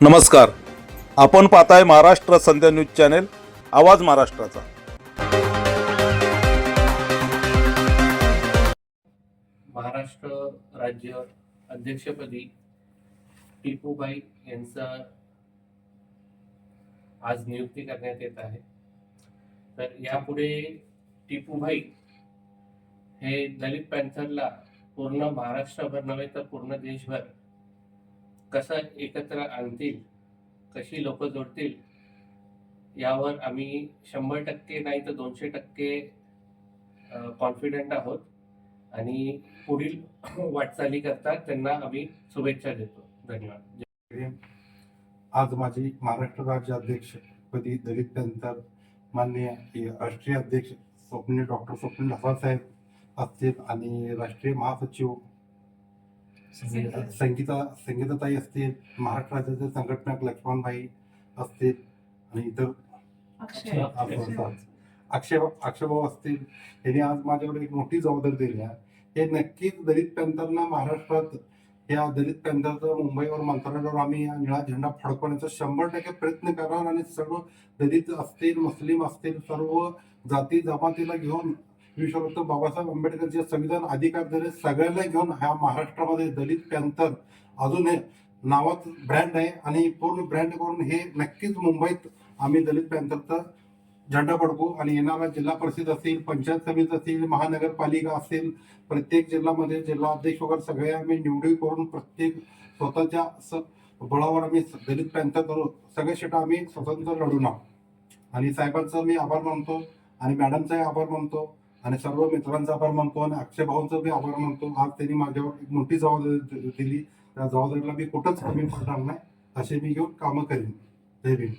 नमस्कार. आपण पाहताय महाराष्ट्र संध्या न्यूज चॅनेल आवाज महाराष्ट्राचा. महाराष्ट्र राज्य अध्यक्षपदी टिपूबाई यांचा आज नियुक्ती करण्यात येत आहे. तर यापुढे टिपूबाई हे दलित पॅन्थरला पूर्ण महाराष्ट्रभर नव्हे तर पूर्ण देशभर कसं एकत्र आणतील कशी लोक जोडतील यावर आम्ही शंभर टक्के नाही तर दोनशे टक्के कॉन्फिडंट आहोत. आणि पुढील वाटचाली करता त्यांना आम्ही शुभेच्छा देतो. धन्यवाद. आज माझी महाराष्ट्र राज्य अध्यक्षपदी दलित पॅंथर माननीय राष्ट्रीय अध्यक्ष स्वप्नील डॉक्टर स्वप्नील ढसाळ साहेब असतील आणि राष्ट्रीय महासचिव संगीता संगीताताई असतील महाराष्ट्र राज्याचे संघटनक लक्ष्मणभाई असतील आणि इतर अक्षय. अक्षय अक्षयभाऊ असतील. यांनी आज माझ्यावर एक मोठी जबाबदारी दिली आहे. हे नक्कीच दलित पॅंथरना महाराष्ट्रात या दलित पॅंथरचं मुंबईवर मंत्रालयावर आम्ही हा निळा झेंडा फडकवण्याचा शंभर टक्के प्रयत्न करणार आणि सर्व दलित असतील मुस्लिम असतील सर्व जाती जमातीला घेऊन विश्वरत्न बाबासाहेब आंबेडकरचे संविधान अधिकार झाले सगळ्यांना घेऊन ह्या महाराष्ट्रामध्ये दलित पॅन्थर अजून हे नावात ब्रँड आहे. आणि पूर्ण ब्रँड करून हे नक्कीच मुंबईत आम्ही दलित पॅन्थरचा झेंडा पडकू आणि येणारा जिल्हा परिषद असेल पंचायत समिती असेल महानगरपालिका असेल प्रत्येक जिल्ह्यामध्ये जिल्हा अध्यक्ष वगैरे सगळे आम्ही निवडी करून प्रत्येक स्वतःच्या स बळावर आम्ही दलित पॅन्थर करू सगळे शेट आम्ही स्वतंत्र लढून आहोत आणि साहेबांचा मी आभार मानतो. आणि मॅडमचाही आभार मानतो. आणि सर्व मित्रांचा आभार मानतो आणि अक्षय भाऊंचा बी आभार मानतो. आज त्यांनी माझ्यावर एक मोठी जबाबदारी दिली. त्या जबाबदारीला मी कुठंच कमी पडणार नाही. असे मी घेऊन कामं करीन. जय भीम.